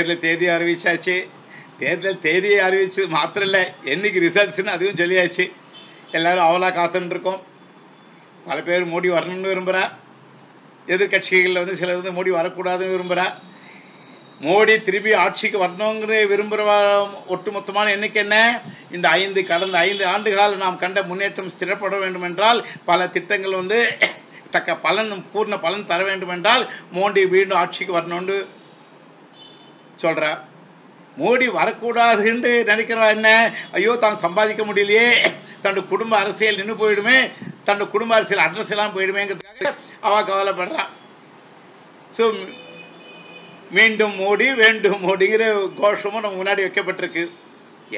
தேர்தல் தேதி அறிவிச்சாச்சு. தேர்தல் தேதியை அறிவிச்சது மாத்திரம் இல்லை என்னைக்கு ரிசல்ட்ஸ்னு அதுவும் சொல்லியாச்சு. எல்லாரும் அவலாக காத்துட்டுருக்கோம் பல பேர் மோடி வரணும்னு விரும்புகிறா எதிர்கட்சிகளில் வந்து சிலர் வந்து மோடி வரக்கூடாதுன்னு விரும்புகிறா மோடி திருப்பி ஆட்சிக்கு வரணுங்கிற விரும்புகிற ஒட்டுமொத்தமான எண்ணிக்கை என்ன? இந்த ஐந்து கடந்த ஐந்து ஆண்டுகால நாம் கண்ட முன்னேற்றம் ஸ்திரப்பட வேண்டும் என்றால் பல திட்டங்கள் வந்து தக்க பலன் பூர்ண பலன் தர வேண்டும் என்றால் மோடி மீண்டும் ஆட்சிக்கு வரணும்னு சொல்றா மோடி வரக்கூடாதுன்னு நினைக்கிறவா என்ன? ஐயோ தான் சம்பாதிக்க முடியலையே. தன்னோட குடும்ப அரசியல் நின்று போயிடுமே. தன்னோட குடும்ப அரசியல் அட்ரஸ் எல்லாம் போயிடுமேங்கிறதுக்காக அவள் கவலைப்படுறா. ஸோ மீண்டும் மோடி வேண்டும் மோடிங்கிற கோஷமும் நம்ம முன்னாடி வைக்கப்பட்டிருக்கு.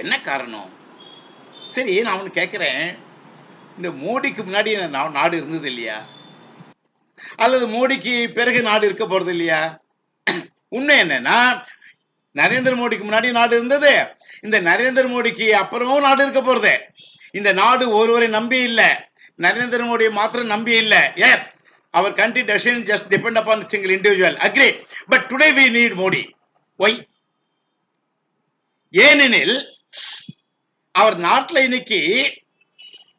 என்ன காரணம்? சரி நான் அவனு கேட்குறேன் இந்த மோடிக்கு முன்னாடி நாடு இருந்தது இல்லையா? அல்லது மோடிக்கு பிறகு நாடு இருக்க போகிறது இல்லையா? உண்மை என்னன்னா நரேந்திர மோடிக்கு முன்னாடி நாடு இருந்தது. இந்த நரேந்திர மோடிக்கு அப்புறமும் நாடு இருக்க போறது. இந்த நாடு ஒருவரை நம்பி இல்லை. நரேந்திர மோடியை மாத்திரம் நம்பி இல்லை. Yes our country doesn't just depend upon single individual agree but today we need Modi why ஏனெனில் அவர் நாட்டில் இன்னைக்கு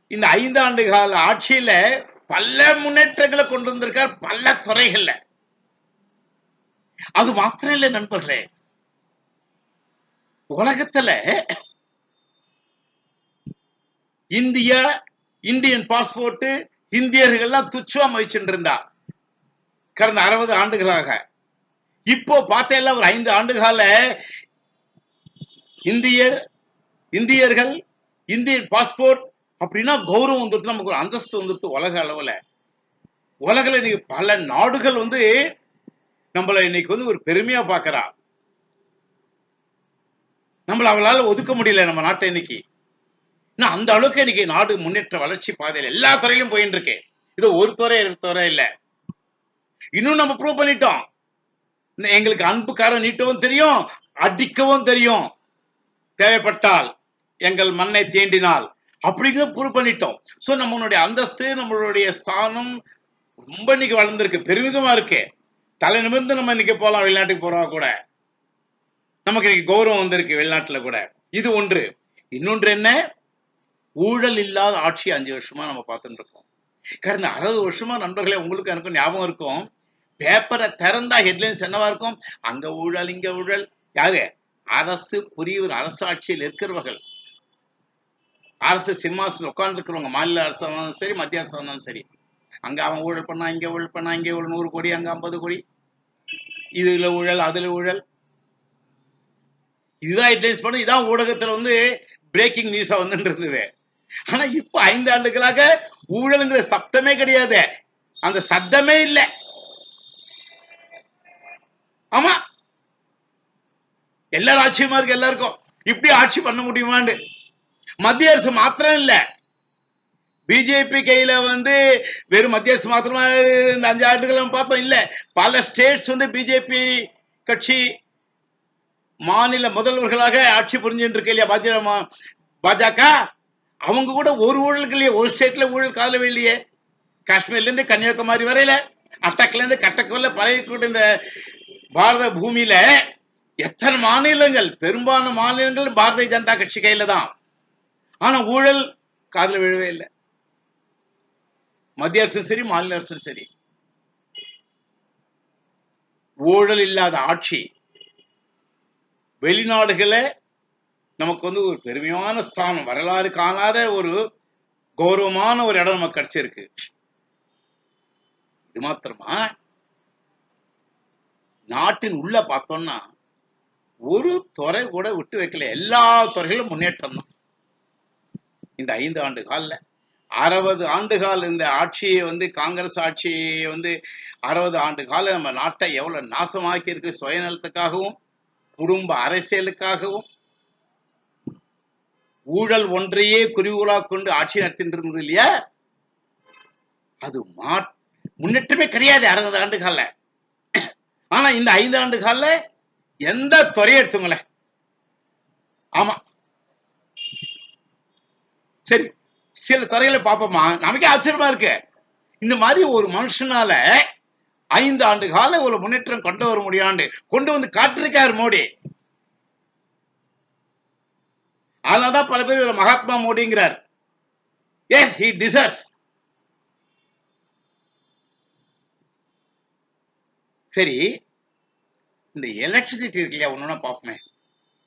இந்த ஐந்தாண்டு கால ஆட்சியில பல முன்னேற்றங்களை கொண்டு வந்திருக்கார் பல துறைகள்ல. அது மாத்திரம் இல்லை நண்பர்களே. உலகத்துல இந்தியா இந்தியன் பாஸ்போர்ட் இந்தியர்கள்லாம் துச்சமா மதிச்சுட்டு இருந்தா கடந்த அறுபது ஆண்டுகளாக. இப்போ பார்த்தேல ஒரு ஐந்து ஆண்டுகால இந்தியர் இந்தியர்கள் இந்தியன் பாஸ்போர்ட் அப்படின்னா கௌரவம் வந்துருது நமக்கு ஒரு அந்தஸ்து வந்துருது உலக அளவுல. உலகில் இன்னைக்கு பல நாடுகள் வந்து நம்மள இன்னைக்கு வந்து ஒரு பெருமையா பார்க்கறான் நம்மள அவளால் ஒதுக்க முடியல நம்ம நாட்டை இன்னைக்கு. இன்னும் அந்த அளவுக்கு இன்னைக்கு நாடு முன்னேற்ற வளர்ச்சி பாதையில் எல்லா துறையிலும் போயின்னு இருக்கு இது ஒரு துறை இரு துறை இல்லை. இன்னும் நம்ம ப்ரூவ் பண்ணிட்டோம். இன்னும் எங்களுக்கு அன்புக்காரன் நீட்டவும் தெரியும் அடிக்கவும் தெரியும். தேவைப்பட்டால் எங்கள் மண்ணை தீண்டினால். அப்படிங்கிற ப்ரூவ் பண்ணிட்டோம். ஸோ நம்மளுடைய அந்தஸ்து நம்மளுடைய ஸ்தானம் ரொம்ப இன்னைக்கு வளர்ந்துருக்கு. பெருமிதமா இருக்கு. தலை நிமிர்ந்து நம்ம இன்னைக்கு போகலாம் வெளிநாட்டுக்கு போறவா கூட. நமக்கு இன்னைக்கு கௌரவம் வந்திருக்கு வெளிநாட்டுல கூட. இது ஒன்று. இன்னொன்று என்ன? ஊழல் இல்லாத ஆட்சி அஞ்சு வருஷமா நம்ம பார்த்துட்டு இருக்கோம். கடந்த அறுபது வருஷமா நண்பர்களே உங்களுக்கு எனக்கும் ஞாபகம் இருக்கும். பேப்பரை திறந்தா ஹெட்லைன்ஸ் என்னவா இருக்கும்? அங்க ஊழல் இங்க ஊழல். யாரு? அரசு புரியூர் அரசு ஆட்சியில் இருக்கிறவர்கள். அரசு சிம்மாசனம் உட்கார்ந்து இருக்கிறவங்க மாநில அரசு இருந்தாலும் சரி மத்திய அரசு இருந்தாலும் சரி. அங்க அவன் ஊழல் பண்ணா இங்க ஊழல் பண்ணா இங்க ஊழல் நூறு கோடி அங்க ஐம்பது கோடி. இதுல ஊழல் அதுல ஊழல். இதுதான் ஹெட்லைன்ஸ் பண்ணு இதான் ஊடகத்துல வந்து பிரேக்கிங் நியூஸா வந்துட்டு இருந்தது. ஆனா இப்ப ஐந்து ஆண்டுகளாக ஊழல்ங்கிற சப்தமே கிடையாது. அந்த சத்தமே இல்ல. ஆமா. எல்லாரும் ஆச்சரியமா இருக்கு எல்லாருக்கும். இப்படி ஆட்சி பண்ண முடியுமான்னு. மத்திய அரசு மாத்திரம் இல்ல. பிஜேபி கையில வந்து வெறும் மத்திய அரசு மாத்திரமா இந்த அஞ்சு ஆண்டுகள் பார்த்தோம் இல்ல. பல ஸ்டேட்ஸ் வந்து பிஜேபி கட்சி மாநில முதல்வர்களாக ஆட்சி புரிஞ்சுட்டு இருக்கு இல்லையா பாஜக மா- பாஜக? அவங்க கூட ஒரு ஊழலுக்கு இல்லையே ஒரு ஸ்டேட்ல ஊழல் காதலவே இல்லையே காஷ்மீர்ல இருந்து கன்னியாகுமரி வரையில அட்டக்ல இருந்து கட்டக் வரல பரவிக்கூடிய இந்த பாரத பூமியில எத்தனை மாநிலங்கள் பெரும்பாலான மாநிலங்கள் பாரதிய ஜனதா கட்சி கையில தான். ஆனா ஊழல் காதல விழவே இல்லை. மத்திய அரசும் சரி மாநில அரசும் சரி. ஊழல் இல்லாத ஆட்சி வெளிநாடுகளே நமக்கு வந்து ஒரு பெருமையான ஸ்தானம். வரலாறு காணாத ஒரு கௌரவமான ஒரு இடம் நமக்கு கிடைச்சிருக்கு. இது மாத்திரமா? நாட்டின் உள்ள பார்த்தோம்னா ஒரு துறை கூட விட்டு வைக்கல. எல்லா துறைகளும் முன்னேற்றம் தான். இந்த ஐந்து ஆண்டு காலில் அறுபது ஆண்டு கால் இந்த ஆட்சியை வந்து காங்கிரஸ் ஆட்சியை வந்து அறுபது ஆண்டு கால நம்ம நாட்டை எவ்வளவு நாசமாக்கி இருக்கு சுயநலத்துக்காகவும் குடும்ப அரசியலுக்காகவும் ஊழல் ஒன்றையே குறிவுகளா கொண்டு ஆட்சி நடத்திட்டு இருந்தது இல்லையா? அது மா முன்னேற்றமே கிடையாது அறுபது ஆண்டு கால. ஆனா இந்த ஐந்து ஆண்டு கால எந்த துறையை எடுத்துங்களேன் ஆமா. சரி சில துறைகளை பார்ப்போமா? நமக்கே ஆச்சரியமா இருக்கு. இந்த மாதிரி ஒரு மனுஷனால ஐந்து ஆண்டு கால ஒரு முன்னேற்றம் கொண்டு வர முடியாண்டு கொண்டு வந்து காட்டிருக்காரு மோடி. அதனாலதான் பல பேர் மகாத்மா மோடிங்கிறார். எஸ் ஹி டிசர்ஸ் சரி இந்த எலக்ட்ரிசிட்டி இருக்கு இல்லையா ஒன்று பார்ப்போமே.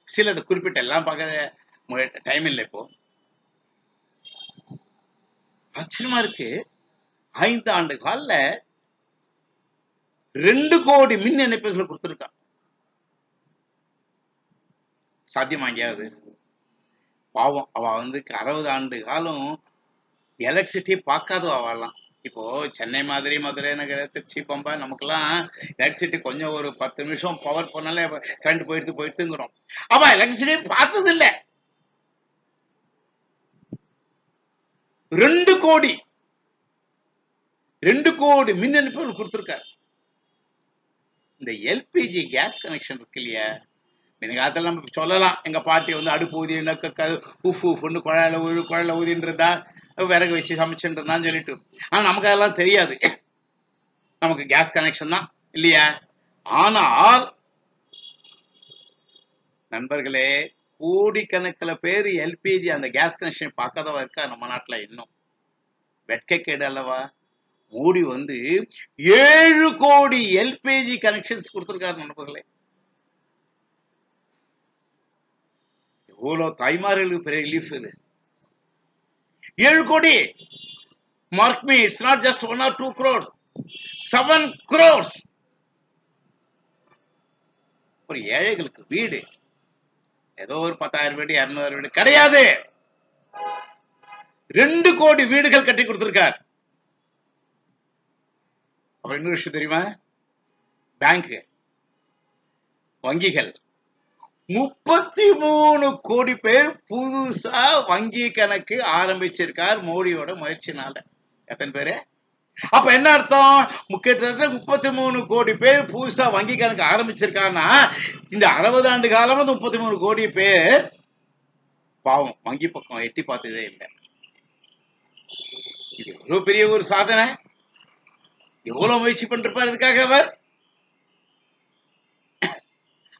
சிலது குறிப்பிட்ட எல்லாம் பார்க்க டைம் இல்லை இப்போ. ஆச்சரியமா இருக்கு. ஐந்து ஆண்டு காலில் ரெண்டு கோடி மின் இணைப்புகளை கொடுத்துருக்கான். சாத்தியமா பாவம். அவ வந்து அறுபது ஆண்டு காலம் எலக்ட்ரிசிட்டியே பார்க்காதோ அவெல்லாம். இப்போ சென்னை மாதிரி மதுரை நகர திருச்சி பம்பா நமக்கெல்லாம் எலக்ட்ரிசிட்டி கொஞ்சம் ஒரு பத்து நிமிஷம் பவர் போனாலே கரண்ட் போயிடுத்து போயிடுத்துங்கிறோம் அவன் எலக்ட்ரிசிட்டியே பார்த்தது இல்லை ரெண்டு கோடி. ரெண்டு கோடி மின் இணைப்புகள் கொடுத்துருக்காரு. இந்த எல்பிஜி கேஸ் கனெக்ஷன் இருக்கு இல்லையா? காலத்தில் நம்ம சொல்லலாம். எங்க பாட்டி வந்து அடுப்பு ஊதி உஃப் உஃப்னு குழாயில ஊ குழாயில ஊதின்றதா விறகு வச்சு சமைச்சுன்றதான்னு சொல்லிட்டு. ஆனா நமக்கு அதெல்லாம் தெரியாது. நமக்கு கேஸ் கனெக்ஷன் தான். இல்லையா? ஆனால் நண்பர்களே கோடிக்கணக்கில் பேர் எல்பிஜி அந்த கேஸ் கனெக்ஷன் பார்க்காதவா இருக்கா நம்ம நாட்டில் இன்னும்? வெட்கக்கேடு அல்லவா? மோடி வந்து ஏழு கோடி எல்பிஜி கனெக்ஷன்ஸ் கொடுத்துருக்காரு நண்பர்களே. எவ்வளோ தாய்மார்களுக்கு பெரிய ரிலீஃப் இது. ஏழு கோடி. Mark me it's not just one or two crores seven crores ஒரு ஏழைகளுக்கு வீடு. ஏதோ ஒரு பத்தாயிரம் வீடு இரநூறு வீடு கிடையாது. ரெண்டு கோடி வீடுகள் கட்டி கொடுத்திருக்கார். அப்புறம் இன்னொரு விஷயம் தெரியுமா? பேங்க் வங்கிகள். முப்பத்தி மூணு கோடி பேர் புதுசா வங்கி கணக்கு ஆரம்பிச்சிருக்கார் மோடியோட முயற்சினால. எத்தனை பேரு? அப்ப என்ன அர்த்தம்? முக்கியத்துல முப்பத்தி மூணு கோடி பேர் புதுசா வங்கி கணக்கு ஆரம்பிச்சிருக்காங்கன்னா இந்த அறுபது ஆண்டு காலமா இந்த முப்பத்தி மூணு கோடி பேர் பாவம் வங்கி பக்கம் எட்டி பார்த்ததே இல்லை. இது எவ்வளவு பெரிய ஒரு சாதனை? எவ்வளவு முயற்சி பண்ணிருப்பார் இதுக்காக அவர்?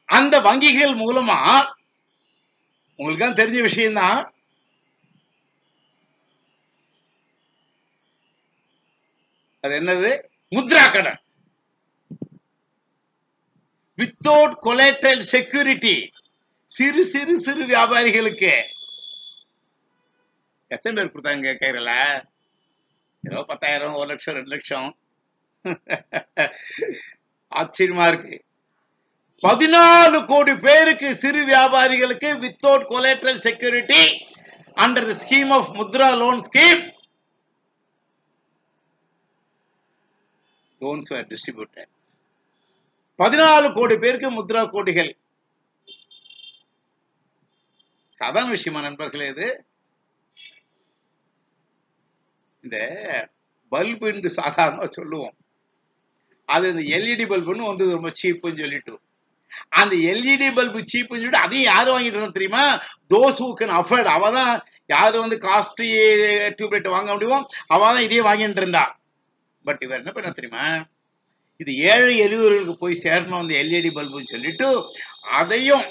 அந்த வங்கிகள் மூலமா உங்களுக்கு தான் தெரிஞ்ச விஷயம்தான். அது என்னது? முத்ரா கடன். வித்தவுட் கொலேட்டல் செக்யூரிட்டி சிறு சிறு சிறு வியாபாரிகளுக்கு. எத்தனை பேர் கொடுத்தாங்க கேரளா ஏதோ பத்தாயிரம் ஒரு லட்சம் ரெண்டு லட்சம். ஆச்சரியமா இருக்கு. பதினாலு கோடி பேருக்கு சிறு வியாபாரிகளுக்கு without collateral security under the scheme of Mudra loan scheme loans are distributed பதினாலு கோடி பேருக்கு முத்ரா கோடிகள். சாதாரண விஷயமா நண்பர்களே இது? இந்த பல்பு என்று சாதாரணமா சொல்லுவோம். அது இந்த எல்இடி பல்புன்னு வந்து ரொம்ப சீப்புன்னு சொல்லிட்டு. அந்த எல்இடி பல்பு சீப்புன்னு சொல்லிட்டு அதையும் யார் வாங்கிட்டு இருந்தா தெரியுமா? தோஸ் ஹூ கேன் அஃபர்ட் அவ தான் யார் வந்து காஸ்ட்லி டியூப்லைட் வாங்க முடியுமோ அவ தான் இதையே வாங்கிட்டு இருந்தா. பட் இவர் என்ன பண்ண தெரியுமா? இது ஏழை எளியவர்களுக்கு போய் சேரணும் அந்த எல்இடி பல்புன்னு சொல்லிட்டு அதையும்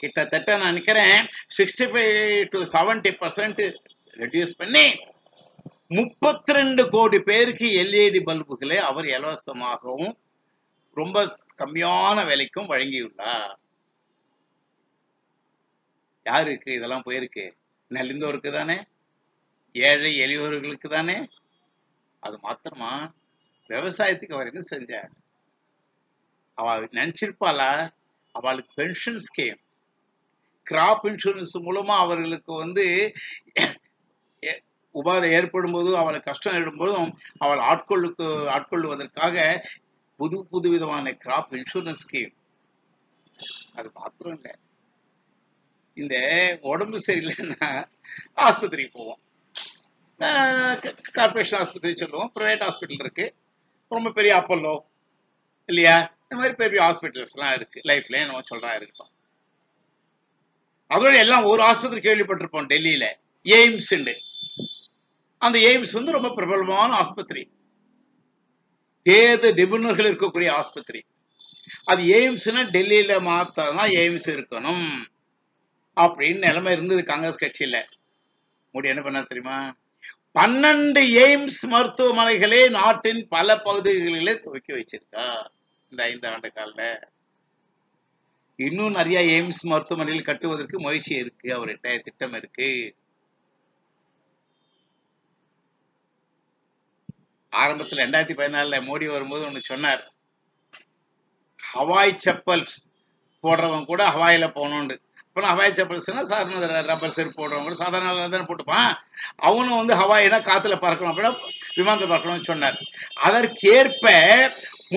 கிட்டத்தட்ட நான் நினைக்கிறேன் sixty five to seventy percent reduce பண்ணி முப்பத்தி ரெண்டு கோடி பேருக்கு எல்இடி பல்புகளை அவர் இலவசமாகவும் ரொம்ப கம்மியான விலைக்கும் வழங்கியுள்ளார். யாருக்கு? இதெல்லாம் போயிருக்கு. நலிந்தோருக்கு தானே? ஏழை எளியோர்களுக்கு தானே? அது மாத்திரமா? விவசாயத்துக்கு அவர் என்ன செஞ்சார்? அவ நினைச்சிருப்பாளா? அவளுக்கு பென்ஷன் ஸ்கீம் கிராப் இன்சூரன்ஸ் மூலமா அவர்களுக்கு வந்து உபாதை ஏற்படும் போது அவளுக்கு கஷ்டம் ஏற்படும் போதும் அவள் ஆட்கொள்ளுக்கு ஆட்கொள்வதற்காக புது புது விதமான கிராப் இன்சூரன்ஸ் ஸ்கீம் அது மாத்திரம் இல்லை. இந்த உடம்பு சரியில்லைன்னா ஆஸ்பத்திரிக்கு போவோம். கார்பரேஷன் ஆஸ்பத்திரி சொல்லுவோம். ப்ரைவேட் ஹாஸ்பிட்டல் இருக்கு. ரொம்ப பெரிய அப்பல்லோ இல்லையா? இந்த மாதிரி பெரிய ஹாஸ்பிட்டல்ஸ்லாம் இருக்கு. லைஃப்ல நம்ம சொல்றா இருக்கட்டும். அதோட எல்லாம் ஒரு ஆஸ்பத்திரி கேள்விப்பட்டிருப்போம் டெல்லியில. எய்ம்ஸ் அந்த எய்ம்ஸ் வந்து ரொம்ப பிரபலமான ஆஸ்பத்திரி. தேத நிபுணர்கள் இருக்கக்கூடிய ஆஸ்பத்திரி. அது எய்ம்ஸ்னா டெல்லியில மாத்திரம் தான் எய்ம்ஸ் இருக்கணும். அப்படின்னு நிலைமை இருந்தது காங்கிரஸ் கட்சியில. மோடி என்ன பண்ணார் தெரியுமா? பன்னெண்டு எய்ம்ஸ் மருத்துவமனைகளே நாட்டின் பல பகுதிகளிலே துவக்கி வச்சிருக்கா இந்த ஐந்து ஆண்டு காலில் இன்னும் நிறைய எய்ம்ஸ் மருத்துவமனையில் கட்டுவதற்கு முயற்சி இருக்கு. அவர்கிட்ட திட்டம் இருக்கு? ஆரம்பத்தில் ரெண்டாயிரத்தி பதினாலில் மோடி வரும்போது ஒன்று சொன்னார். ஹவாய் செப்பல்ஸ் போடுறவங்க கூட ஹவாயில் போகணும்னு. இப்போ ஹவாய் செப்பல்ஸ்னா சாதாரண ரப்பர் செருப்பு போடுறவங்க கூட சாதாரண தானே போட்டுப்பான். அவனும் வந்து ஹவாயினா காத்துல பறக்கணும். அப்படின்னா விமானத்தை பறக்கணும்னு சொன்னார். அதற்கேற்ப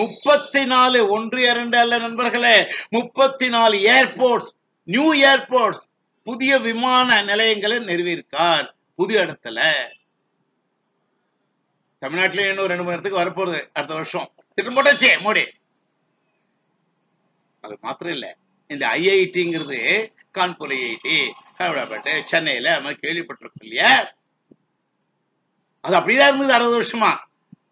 முப்பத்தி நாலு ஒன்று இரண்டு அல்ல நண்பர்களே முப்பத்தி நாலு ஏர்போர்ட்ஸ் நியூ ஏர்போர்ட்ஸ் புதிய விமான நிலையங்களை நிறுவியிருக்கார் புது இடத்துல. தமிழ்நாட்டிலே இன்னும் ரெண்டு மணி நேரத்துக்கு வரப்போறது அடுத்த வருஷம். திட்டம் போட்டாச்சே மோடி. அது மாத்திரம் இல்லை. இந்த ஐஐடிங்கிறது கான்பூர் ஐஐடி ஹைதராபாத் சென்னையில மாதிரி கேள்விப்பட்டிருக்கோம் இல்லையா? அது அப்படிதான் இருந்தது அறுபது வருஷமா.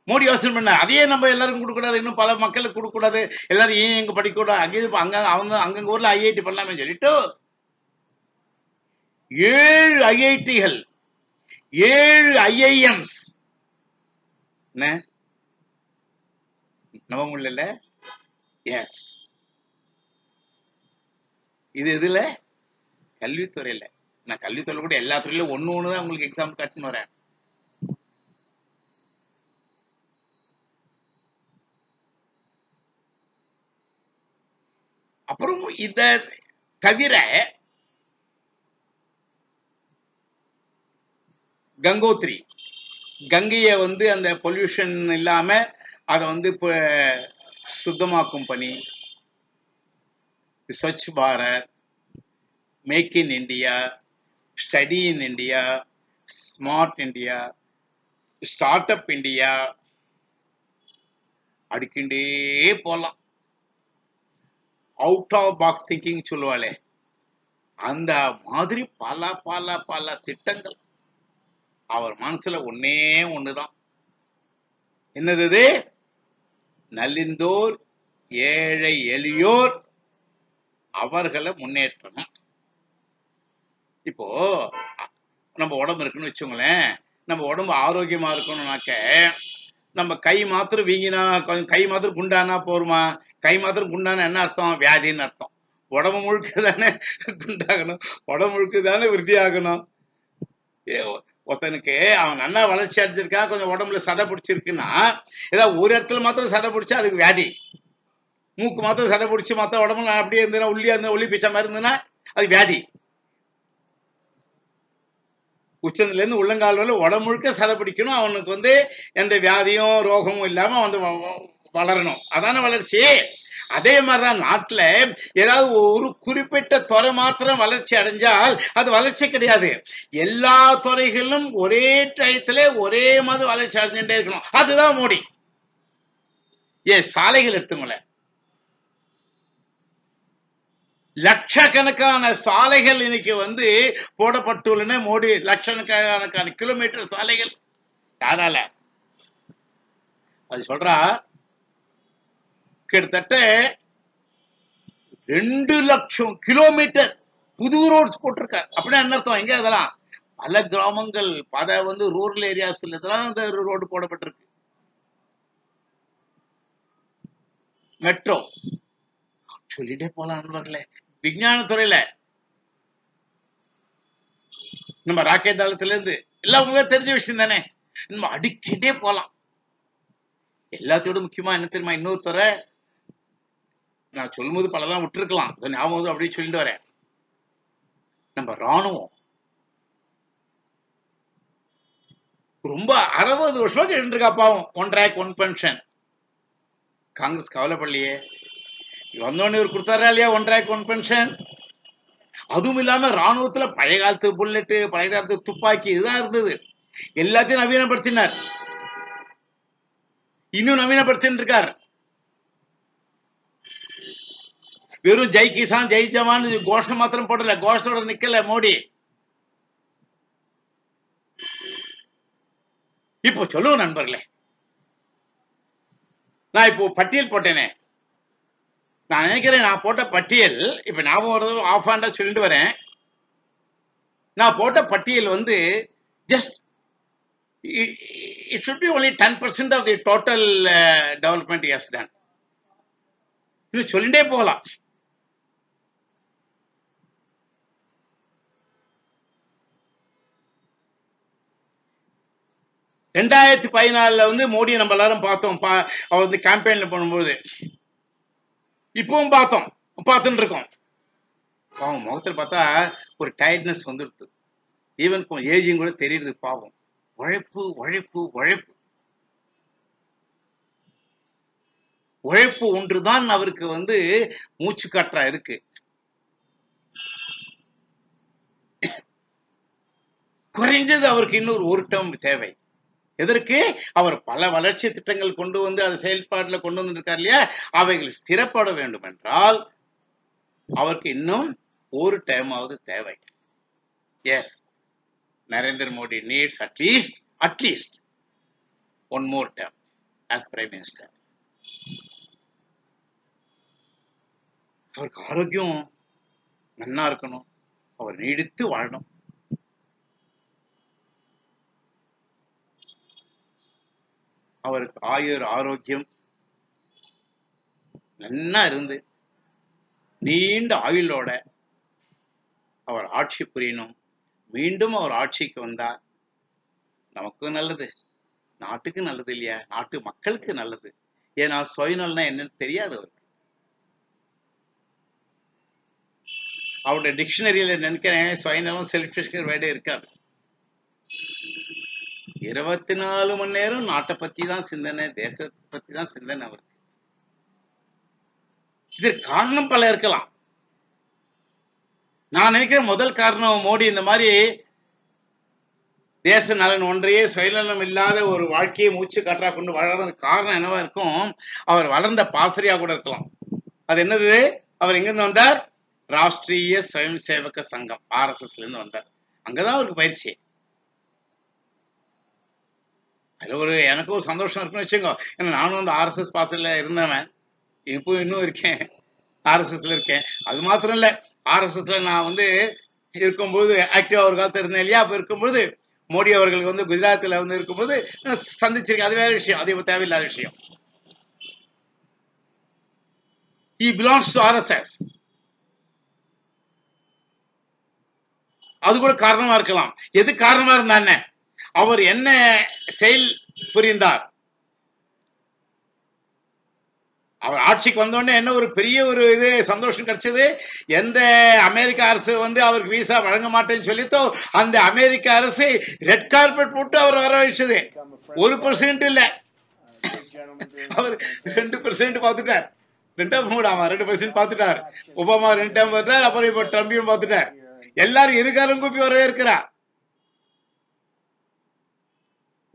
மோடி யோசனை பண்ண அதையே நம்ம எல்லாருக்கும் கொடுக்கக்கூடாது இன்னும் பல மக்களுக்கு கொடுக்கக்கூடாது. எல்லாரும் ஏன் எங்க படிக்கக்கூடாது அங்கே அங்க அவங்க அங்கங்க ஊர்ல ஐஐடி பண்ணலாமே சொல்லிட்டு ஏழு ஐஐடிகள் ஏழு ஐஐஎம்ஸ் என்ன? நம்ப முடியல எஸ் இது எதுல? கல்வித்துறையில. நான் கல்வித்துறையில கூட எல்லா துறையிலும் ஒண்ணு ஒண்ணுதான் உங்களுக்கு எக்ஸாம் கட்டுன்னு வரேன். அப்புறம் இத தவிர கங்கோத்ரி. கங்கையை வந்து அந்த பொல்யூஷன் இல்லாம அதை வந்து இப்போ சுத்தமாக்கும் பணி. Swachh Bharat make in India study in India smart India start up India அடிக்கின்றே போகலாம் அவுட் ஆஃப் பாக்ஸ் திங்கிங் சொல்லுவாளே. அந்த மாதிரி பல பல பல திட்டங்கள். அவர் மனசுல ஒன்னே ஒண்ணுதான். என்னது நலிந்தோர் ஏழை எளியோர் அவர்களை முன்னேற்றணும். இப்போ நம்ம உடம்பு இருக்குன்னு வச்சுங்களேன் நம்ம உடம்பு ஆரோக்கியமா இருக்கணும்னாக்க நம்ம கை மாத்திரம் வீங்கினா கொஞ்சம் கை மாத்திரம் குண்டானா போருமா? கை மாத்திரம் குண்டானா என்ன அர்த்தம்? வியாதின்னு அர்த்தம். உடம்பு முழுக்க தானே குண்டாகணும். உடம்பு முழுக்க தானே விருத்தி ஆகணும் ஏ, ஒருத்தனுக்கு அவன் நல்லா வளர்ச்சி அடைஞ்சிருக்கான் கொஞ்சம் உடம்புல சதை பிடிச்சிருக்குன்னா ஏதாவது ஒரு இடத்துல மாத்திரம் சதை பிடிச்சா அதுக்கு வியாதி. மூக்கு மாத்திரம் சதை பிடிச்சி மற்ற உடம்புல அப்படியே இருந்ததுன்னா உள்ளியா இருந்தா ஒளி பிச்சை மாதிரி இருந்ததுன்னா அது வியாதி. உச்சத்துல இருந்து உள்ளங்கால் வரை உடம்பு முழுக்க சதை பிடிக்கணும். அவனுக்கு வந்து எந்த வியாதியும் ரோகமும் இல்லாம வந்து வ- வ- வளரணும். அதான வளர்ச்சி. அதே மாதிரிதான் நாட்டுல ஏதாவது ஒரு குறிப்பிட்ட துறை மாத்திரம் வளர்ச்சி அடைஞ்சால் அது வளர்ச்சி கிடையாது. எல்லா துறைகளிலும் ஒரே டயத்துல ஒரே மாதிரி வளர்ச்சி அடைஞ்சுட்டே இருக்கணும். அதுதான் மோடி. ஏ சாலைகள் எடுத்துங்கள லட்சக்கணக்கான சாலைகள் இன்னைக்கு வந்து போடப்பட்டுள்ளன மோடி. லட்சக்கணக்கான கிலோமீட்டர் சாலைகள். யாரால? அது சொல்றா கிட்டத்தட்ட ரெண்டு லட்சம் கிலோமீட்டர் புது ரோட்ஸ் போட்டிருக்க அப்படின்னா என்ன அர்த்தம்? எங்க அதெல்லாம் பல கிராமங்கள் பல வந்து ரூரல் ஏரியாஸ்ல இதெல்லாம் இந்த ரோடு போடப்பட்டிருக்கு. மெட்ரோ சொல்லிட்டே போலாம் நண்பர்களே. விஞ்ஞான துறையில நம்ம ராக்கெட் தளத்துல இருந்து எல்லாம் உங்களுக்கு தெரிஞ்ச விஷயம் தானே. நம்ம அடிக்கிட்டே போலாம். எல்லாத்தையோட முக்கியமா என்ன தெரியுமா? இன்னொரு துறை நான் சொல்லும்போது பலதான் விட்டுருக்கலாம். அது ஞாபகம் வந்து அப்படியே சொல்லிட்டு வரேன். நம்ம ராணுவம் ரொம்ப அறுபது வருஷமா கேட்டுருக்கா பாவம். One rank one pension Congress கவலைப்படலையே. வந்தோடனே இவர் கொடுத்தாரா இல்லையா? ஒன் ரேக் ஒன் பென்ஷன் அதுவும் இல்லாம ராணுவத்துல பழைய காலத்து புல்லட்டு பழைய காலத்து துப்பாக்கி இதுதான் இருந்தது. எல்லாத்தையும் நவீனப்படுத்தினார். இன்னும் நவீனப்படுத்தின்னு இருக்கார் வெறும் ஜெய் கிசான் ஜெய் ஜவான் கோஷம் மாத்திரம் போடல. கோஷத்தோட நிக்கல மோடி. இப்போ சொல்லுவோம் நண்பர்களே. நான் இப்போ பட்டியல் போட்டேனே. நான் நினைக்கிறேன் நான் போட்ட பட்டியல் இப்ப ஞாபகம் வருது ஆஃப் ஹேண்டா சொல்லிட்டு வரேன். நான் போட்ட பட்டியல் வந்து just it should be only ten percent of the total development is done இது சொல்லிட்டே போகலாம். ரெண்டாயிரத்தி பதினாலுல வந்து மோடியை நம்ம எல்லாரும் பார்த்தோம். பா அவர் வந்து கேம்பெயின்ல பண்ணும்போது இப்பவும் பார்த்தோம். பார்த்துட்டு இருக்கோம். பாவம் முகத்தில் பார்த்தா ஒரு டயர்ட்னஸ் வந்துடுது ஈவன் ஏஜிங் கூட தெரியுது பாவம். உழைப்பு உழைப்பு உழைப்பு. உழைப்பு ஒன்றுதான் அவருக்கு வந்து மூச்சு காற்றா இருக்கு. குறைஞ்சது அவருக்கு இன்னொரு ஒரு டம் தேவை. எதற்கு? அவர் பல வளர்ச்சி திட்டங்கள் கொண்டு வந்து அதை செயல்பாட்டில் கொண்டு வந்திருக்கார் இல்லையா? அவைகள் ஸ்திரப்பட வேண்டும் என்றால் அவருக்கு இன்னும் ஒரு டைமாவது தேவை. Yes Narendra Modi needs at least at least one more term as prime minister அவருக்கு ஆரோக்கியம் நன்னா இருக்கணும். அவர் நீடித்து வாழணும். அவருக்கு ஆயுர் ஆரோக்கியம் நன்னா இருந்து நீண்ட ஆயுளோட அவர் ஆட்சி புரியணும். மீண்டும் அவர் ஆட்சிக்கு வந்தா நமக்கும் நல்லது. நாட்டுக்கு நல்லது இல்லையா? நாட்டு மக்களுக்கு நல்லது. ஏன்னா சுயநலம்னா என்னன்னு தெரியாது அவருக்கு. அவருடைய டிக்ஷனரியில நினைக்கிறேன் சுயநலம் செல்ஃபிஷ் வேர்டே இருக்காது. இருபத்தி நாலு மணி நேரம் நாட்டை பத்தி தான் சிந்தனை தேசத்தை பத்தி தான் சிந்தனை அவருக்கு. இதற்கு காரணம் பல இருக்கலாம். நான் நினைக்கிறேன் முதல் காரணம் மோடி இந்த மாதிரி தேச நலன் ஒன்றையே சுயநலம் இல்லாத ஒரு வாழ்க்கையை மூச்சு காற்றா கொண்டு வளர்றது காரணம் என்னவா இருக்கும்? அவர் வளர்ந்த பாசரியா கூட இருக்கலாம். அது என்னது? அவர் எங்கிருந்து வந்தார்? ராஷ்டிரிய சுயம் சேவக சங்கம் ஆர்எஸ்எஸ்ல இருந்து வந்தார். அங்கதான் அவருக்கு பயிற்சி. அது ஒரு எனக்கும் ஒரு சந்தோஷம் இருக்குன்னு வச்சுக்கோ. ஏன்னா நானும் அந்த ஆர்எஸ்எஸ் பாசல இருந்தவன். இப்போ இன்னும் இருக்கேன். ஆர்எஸ்எஸ்ல இருக்கேன். அது மாத்திரம் இல்லை. ஆர்எஸ்எஸ்ல நான் வந்து இருக்கும்போது ஆக்டிவா ஒரு காலத்துல இருந்தேன் இல்லையா? அப்ப இருக்கும்போது மோடி அவர்களுக்கு வந்து குஜராத்தில் வந்து இருக்கும்போது நான் சந்திச்சிருக்கேன். அது வேற விஷயம். அது இப்போ தேவையில்லாத விஷயம். இ பிலாங்ஸ் டு ஆர்எஸ்எஸ் அது கூட காரணமா இருக்கலாம். எது காரணமா இருந்தா என்ன? அவர் என்ன செயல் புரிந்தார்? அவர் ஆட்சிக்கு வந்தோடனே என்ன ஒரு பெரிய ஒரு இது சந்தோஷம் கிடைச்சது? எந்த அமெரிக்க அரசு வந்து அவருக்கு விசா வழங்க மாட்டேன்னு சொல்லித்தோ அந்த அமெரிக்க அரசு ரெட் கார்பெட் போட்டு அவர் வர வச்சது. ஒரு பர்சன்ட் இல்ல. அவர் ரெண்டு பர்சன்ட் பார்த்துட்டார். ரெண்டாம் மூணு ஆமா ரெண்டு பர்சன்ட் பார்த்துட்டார். ஒபாமா ரெண்டு டைம் பார்த்தார் அப்புறம் இப்போ ட்ரம்பியும் பார்த்துட்டார். எல்லாரும் இருக்காரும் கூப்பி வரவே இருக்கிறா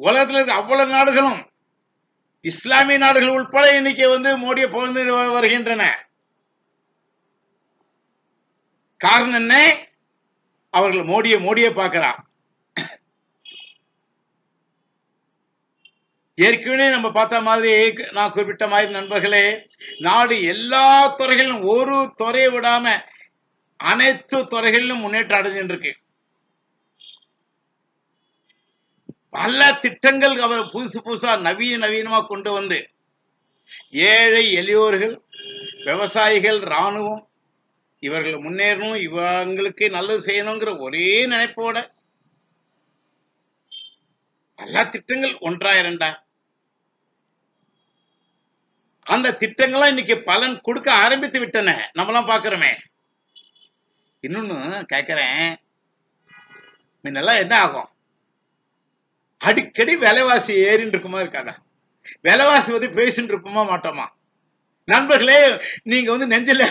உலகத்துல இருக்க அவ்வளவு நாடுகளும் இஸ்லாமிய நாடுகள் உட்பட இன்னைக்கு வந்து மோடியை புகழ்ந்து வருகின்றன. காரணம் என்ன? அவர்கள் மோடியை மோடியை பார்க்கிறா ஏற்கனவே நம்ம பார்த்த மாதிரி நான் குறிப்பிட்ட மாதிரி நண்பர்களே நாடு எல்லா துறைகளிலும் ஒரு துறையை விடாம அனைத்து துறைகளிலும் முன்னேற்றம் அடைஞ்சுட்டு இருக்கு பல திட்டங்கள் அவர் புதுசு புதுசா நவீன நவீனமா கொண்டு வந்து ஏழை எளியோர்கள் விவசாயிகள் ராணுவம் இவர்கள் முன்னேறணும் இவங்களுக்கு நல்லது செய்யணுங்கிற ஒரே நினைப்போட. பல திட்டங்கள் ஒன்றா இரண்டா. அந்த திட்டங்கள்லாம் இன்னைக்கு பலன் கொடுக்க ஆரம்பித்து விட்டன. நம்மளாம் பாக்குறோமே இன்னொன்னு கேக்குறேன் முன்னெல்லாம் என்ன ஆகும்? அடிக்கடி விலைவாசி ஏறின்னு இருக்குமா இருக்காதா? விலைவாசி பத்தி பேசிட்டு இருப்போமா மாட்டோமா? நண்பர்களே நீங்க வந்து நெஞ்சில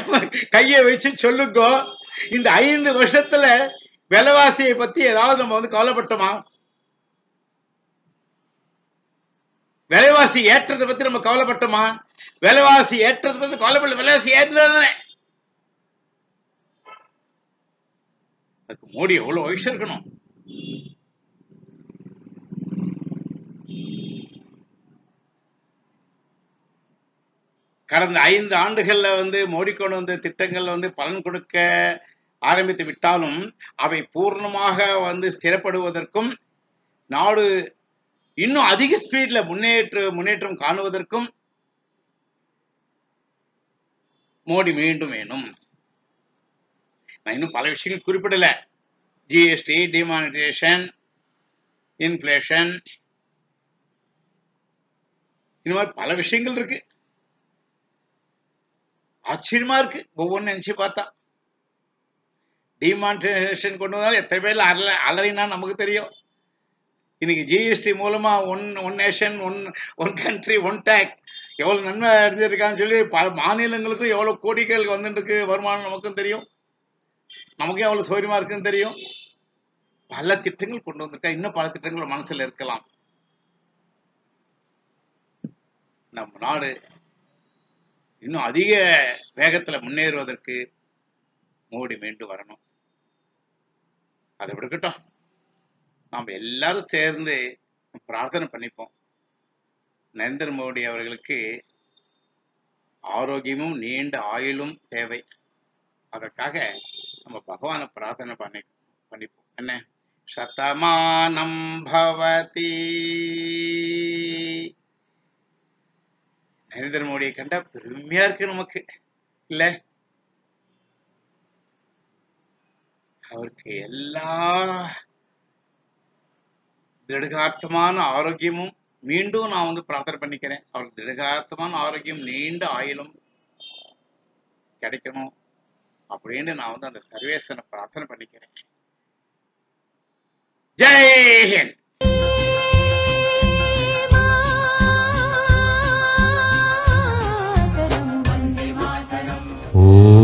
கையை வச்சு சொல்லுங்க. இந்த ஐந்து வருஷத்துல விலைவாசியை பத்தி ஏதாவது நம்ம வந்து கவலைப்பட்டோமா? விலைவாசி ஏற்றதை பத்தி நம்ம கவலைப்பட்டோமா? விலைவாசி ஏற்றத்தை பத்தி கவலைப்படல. விலைவாசி ஏற்றதானே அதுக்கு மோடி எவ்வளவு வயசு இருக்கணும்? கடந்த ஐந்து ஆண்டுகளில் வந்து மோடி கொண்டு வந்த திட்டங்கள் வந்து பலன் கொடுக்க ஆரம்பித்து விட்டாலும் அவை பூர்ணமாக வந்து ஸ்திரப்படுவதற்கும் நாடு இன்னும் அதிக ஸ்பீட்ல முன்னேற்ற முன்னேற்றம் காணுவதற்கும் மோடி மீண்டும் வேணும். நான் இன்னும் பல விஷயங்கள் குறிப்பிடல. ஜிஎஸ்டி டிமானிட்டேஷன் இன்ஃப்ளேஷன் இந்த மாதிரி பல விஷயங்கள் இருக்கு. ஆச்சரியமா இருக்கு. ஒவ்வொன்னு நினைச்சு பார்த்தா. டிமானிட்டேஷன் கொண்டு வந்தாலும் எத்தனை பேர் அல அலறினா நமக்கு தெரியும். இன்னைக்கு ஜிஎஸ்டி மூலமா one one nation one one country one tax எவ்வளவு நன்மை அடைஞ்சிருக்கான்னு சொல்லி பல மாநிலங்களுக்கும் எவ்வளவு கோடிகள் வந்துட்டு வருமானம் நமக்கும் தெரியும். நமக்கும் எவ்வளவு சௌரியமா இருக்குன்னு தெரியும். பல திட்டங்கள் கொண்டு வந்திருக்கா. இன்னும் பல திட்டங்கள் மனசுல இருக்கலாம். நம்ம நாடு இன்னும் அதிக வேகத்துல முன்னேறுவதற்கு மோடி மீண்டும் வரணும். அதை விடுக்கட்டும் நாம் எல்லாரும் சேர்ந்து பிரார்த்தனை பண்ணிப்போம். நரேந்திர மோடி அவர்களுக்கு ஆரோக்கியமும் நீண்ட ஆயுளும் தேவை. அதற்காக நம்ம பகவானை பிரார்த்தனை பண்ணி பண்ணிப்போம். என்ன? சதமானம் பவதி. நரேந்திர மோடியை கண்டா பெருமையா இருக்கு நமக்கு. இல்ல? அவருக்கு எல்லா திடகார்த்தமான ஆரோக்கியமும் மீண்டும் நான் வந்து பிரார்த்தனை பண்ணிக்கிறேன். அவருக்கு திடகார்த்தமான ஆரோக்கியம் நீண்ட ஆயுளும் கிடைக்கணும் அப்படின்னு நான் வந்து அந்த சர்வேசனை பிரார்த்தனை பண்ணிக்கிறேன். ஜெய் ஹிந்த்! Oh.